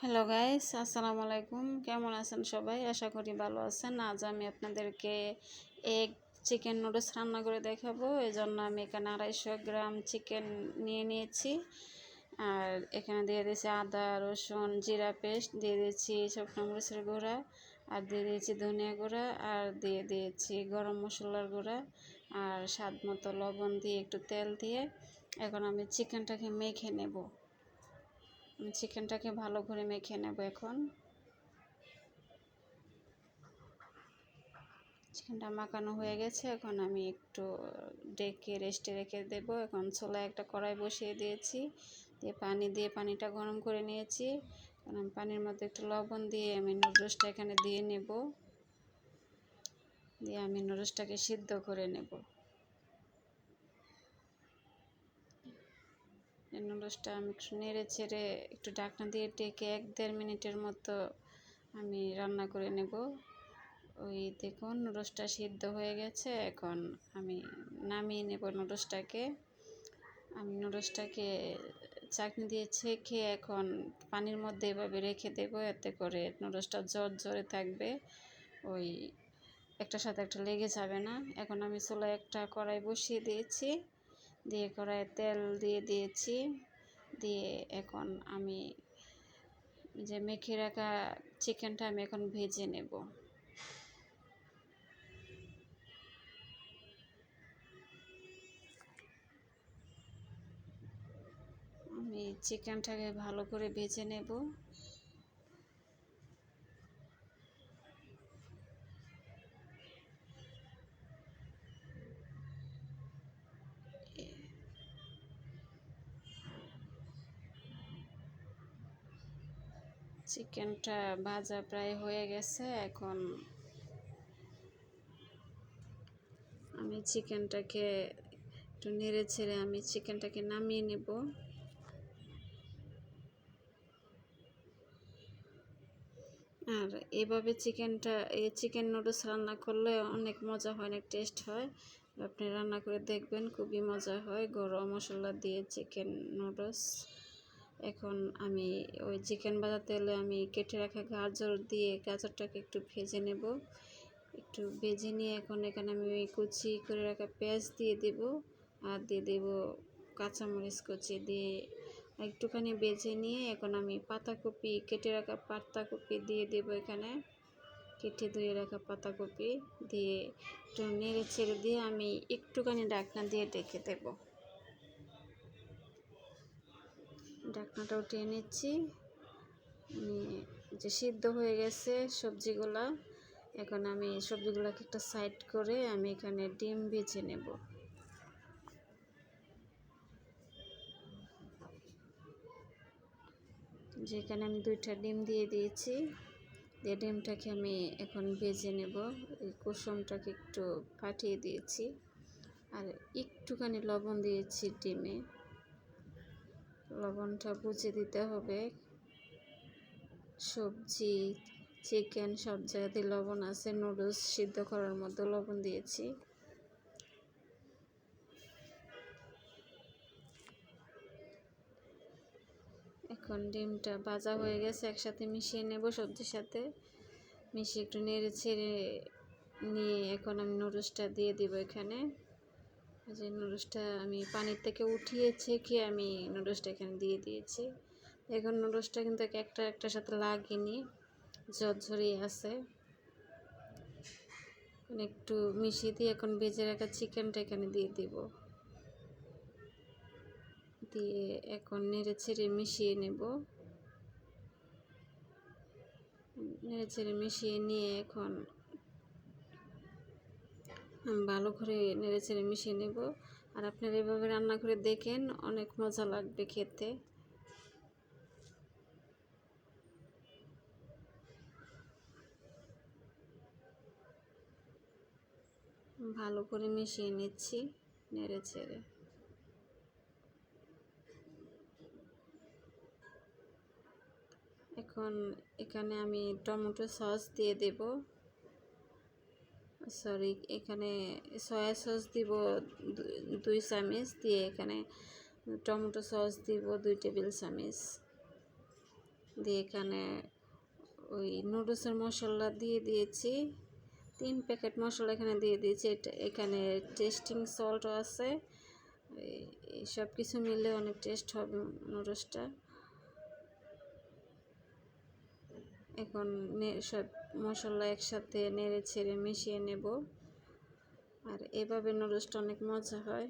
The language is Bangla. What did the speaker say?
হ্যালো গাইস আসসালামু আলাইকুম কেমন আছেন সবাই? আশা করি ভালো আছেন। আজ আমি আপনাদেরকে এগ চিকেন নুডলস রান্না করে দেখাবো। এই জন্য আমি এখানে আড়াইশো গ্রাম চিকেন নিয়ে নিয়েছি। আর এখানে দিয়ে দিয়েছি আদা, রসুন, জিরা পেস্ট, দিয়ে দিয়েছি শুকনো মরিচের গুঁড়া, আর দিয়ে দিয়েছি ধনিয়া গুঁড়া, আর দিয়ে দিয়েছি গরম মশলার গুঁড়া, আর স্বাদ মতো লবণ দিয়ে একটু তেল দিয়ে এখন আমি চিকেনটাকে মেখে নেব। চিকেনটাকে ভালো করে মেখে নেব এখন। চিকেনটা মাখানো হয়ে গেছে, এখন আমি একটু ডেকে রেস্টে রেখে দেব। এখন ছোলায় একটা কড়াই বসিয়ে দিয়েছি, দিয়ে পানি দিয়ে পানিটা গরম করে নিয়েছি। আমি পানির মধ্যে একটু লবণ দিয়ে আমি নুডলসটা এখানে দিয়ে নেব। দিয়ে আমি নুডলসটাকে সিদ্ধ করে নেব। নুডলসটা আমি একটু নেড়ে ছেড়ে একটু ঢাকনা দিয়ে ডেকে এক দেড় মিনিটের মতো আমি রান্না করে নেব। ওই দেখুন নুডলসটা সিদ্ধ হয়ে গেছে, এখন আমি নামিয়ে নেব নুডলসটাকে। আমি নুডলসটাকে চাকনি দিয়ে ছেঁকে এখন পানির মধ্যে এভাবে রেখে দেবো, এতে করে নুডলসটা জোর জোরে থাকবে। ওই একটার সাথে একটা লেগে যাবে না। এখন আমি চুলায় একটা কড়াই বসিয়ে দিয়েছি। দিয়ে কড়াইয়ে তেল দিয়ে দিয়েছি। দিয়ে এখন আমি যে মেখে রাখা চিকেনটা আমি এখন ভেজে নেব। আমি চিকেনটাকে ভালো করে ভেজে নেব। চিকেনটা ভাজা প্রায় হয়ে গেছে, এখন আমি চিকেনটাকে একটু নেড়ে ছেড়ে আমি চিকেনটাকে নামিয়ে নেব। আর এভাবে চিকেনটা এই চিকেন নুডলস রান্না করলে অনেক মজা হয়, অনেক টেস্ট হয়। আপনি রান্না করে দেখবেন, খুবই মজা হয় গরম মশলা দিয়ে চিকেন নুডলস। এখন আমি ওই চিকেন ভাজা তেলে আমি কেটে রাখা গাজর দিয়ে গাজরটাকে একটু ভেজে নেব। একটু ভেজে নিয়ে এখন এখানে আমি ওই কুচি করে রাখা পেঁয়াজ দিয়ে দেব আর দিয়ে দেব কাঁচামরিচ কুচি দিয়ে। একটুখানি বেজে নিয়ে এখন আমি পাতাকপি, কেটে রাখা পাতাকপি দিয়ে দেব এখানে। কেটে ধুয়ে রাখা পাতাকপি দিয়ে একটু নেড়ে ছেড়ে দিয়ে আমি একটুখানি ডাকনা দিয়ে ডেকে দেবো। ঢাকনাটা উঠিয়ে নিচ্ছি। নিয়ে যে সিদ্ধ হয়ে গেছে সবজিগুলা, এখন আমি সবজিগুলোকে একটা সাইড করে আমি এখানে ডিম ভেজে নেব। যেখানে আমি দুইটা ডিম দিয়ে দিয়েছি, দিয়ে ডিমটাকে আমি এখন ভেজে নেব। এই কুসুমটাকে একটু ফাটিয়ে দিয়েছি, আর একটুখানি লবণ দিয়েছি ডিমে। লবণটা বুঝে দিতে হবে। সবজি চিকেন সব জায়গাতে লবণ আছে। নুডলস সিদ্ধ করার মধ্যে লবণ দিয়েছি। এখন ডিমটা ভাজা হয়ে গেছে, একসাথে মিশিয়ে নেব সবজির সাথে। মিশিয়ে একটু নেড়ে ছেড়ে নিয়ে এখন আমি নুডলসটা দিয়ে দিব এখানে। যে নুডলসটা আমি পানির থেকে উঠিয়ে ছেঁকে আমি নুডলসটা এখানে দিয়ে দিয়েছি। এখন নুডলসটা কিন্তু একটা একটার সাথে লাগেনি ঝরঝরিয়ে আছে। একটু মিশিয়ে দিয়ে এখন ভেজে রাখা চিকেনটা এখানে দিয়ে দিব। দিয়ে এখন নেড়ে ছেড়ে মিশিয়ে নেব। নেড়ে ছেড়ে মিশিয়ে নিয়ে এখন ভালো করে নেড়ে ছেড়ে মিশিয়ে নেব। আর আপনারা এভাবে রান্না করে দেখেন, অনেক মজা লাগবে খেতে। ভালো করে মিশিয়ে নিচ্ছি নেড়ে ছেড়ে এখন এখানে আমি টমেটো সস দিয়ে দেবো। সরি, এখানে সয়া সস দিব দুই চামচ, দিয়ে এখানে টমেটো সস দিব দুই টেবিল চামচ। দিয়ে এখানে ওই নুডলসের মশলা দিয়ে দিয়েছি। তিন প্যাকেট মশলা এখানে দিয়ে দিয়েছি। এখানে টেস্টিং সল্টও আছে। এই সব কিছু মিলে অনেক টেস্ট হবে নুডলসটা এখন সব মশলা একসাথে নেড়ে ছেড়ে মিশিয়ে নেব। আর এভাবে নুডলসটা অনেক মজা হয়।